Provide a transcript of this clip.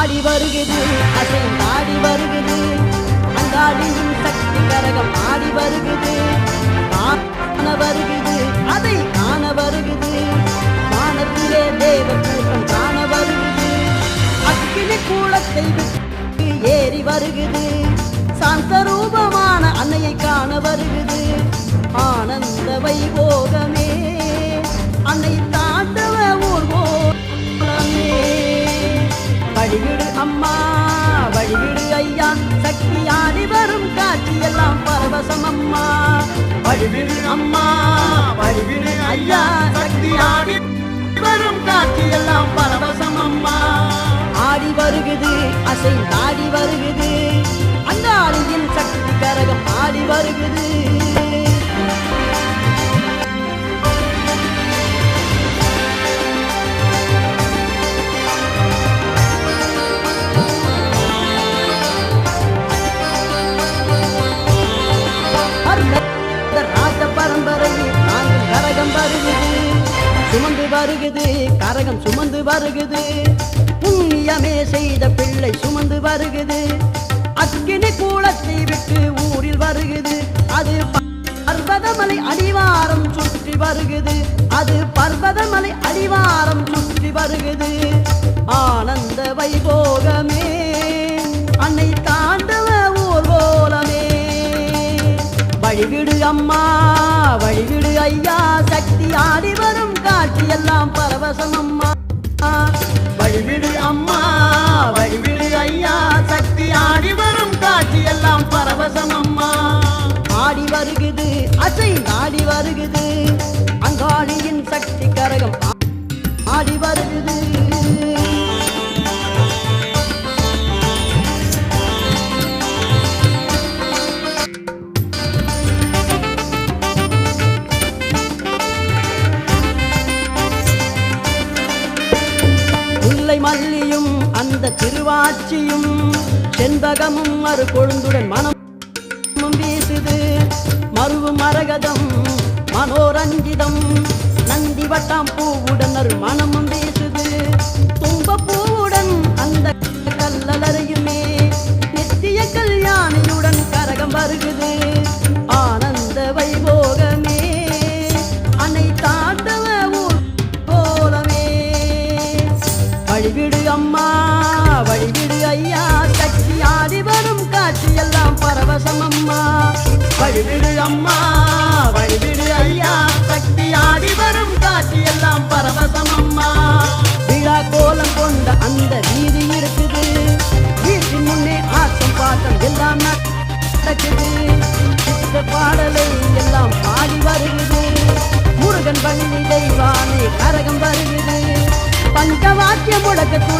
ஆடி வருகிறது வருகுது அசைந்தாடி வருகுது. அங்காடியின் சக்தி கரகம் ஆடி வருகிறது காண வருகுது அதை காண வருகிறது வானத்திலே தேவ கூட்டம் காண வருகிறது அக்கினி கூலத்தை விட்டு ஏறி வருகிறது சாந்த ரூபமான அன்னையை காண வருகிறது ஆனந்த வைபோ வழிவிடு அம்மா வழிவிடு ஐயா. சக்தியாடி வரும் காட்சியெல்லாம் பரவசம் அம்மா. வழிவிடு அம்மா வழிவிடு ஐயா. சக்தியாடி வரும் காட்சியெல்லாம் பரவசம் அம்மா. ஆடி வருகுது அசை ஆடி வருகுது. அந்த ஆடியின் சக்தி கரகம் ஆடி வருகுது. கரகம் வருகுது சுமந்து வருகுது கரகம் சுமந்து வருகுது. புண்ணியமே செய்த பிள்ளை சுமந்து வருகுது. அக்கினி கூலத்தை விட்டு ஊரில் வருகுது. அது பர்வதமலை அடிவாரம் சுற்றி வருகுது. அது பர்வதமலை அடிவாரம் சுற்றி வருகுது. ஆனந்த வைபோகமே அம்மா வழிவிடு ஐயா சக்தி ஆடி வரும் காட்சி எல்லாம் பரவசம் அம்மா. வழிவிடு அம்மா வழிவிடு ஐயா சக்தி ஆடி வரும் காட்சி எல்லாம் பரவசம் அம்மா. ஆடி வருகுது அசை ஆடி வருகுது. அங்காளியின் சக்தி கரகம் ஆடி வருகுது. முல்லை மல்லியும் அந்த திருவாச்சியும் செண்பகமும் மறு கொழுந்துடன் மனம் வீசுது. மருவு மரகதம் மனோரஞ்சிதம் நந்தி வட்டாம் பூவுடன் மனமும் வீசு அம்மா வழிவிடு ஐயா சக்தி ஆடி வரும் காட்சி எல்லாம் பரவசம் அம்மா. வழிவிடு அம்மா வழிவிடு ஐயா சக்தி ஆடி வரும் காட்சி எல்லாம் பரவசம் அம்மா. விழா கோலம் கொண்ட அந்த வீதி இருக்குது. வீட்டின் முன்னே ஆட்டம் பாட்டம் எல்லாம் நடக்குது. இந்த பாடலை எல்லாம் பாடி வருகிறது. முருகன் பள்ளி தெய்வானே கரகம் வருகிறது. பஞ்சவாக்கிய முழக்கத்துடன்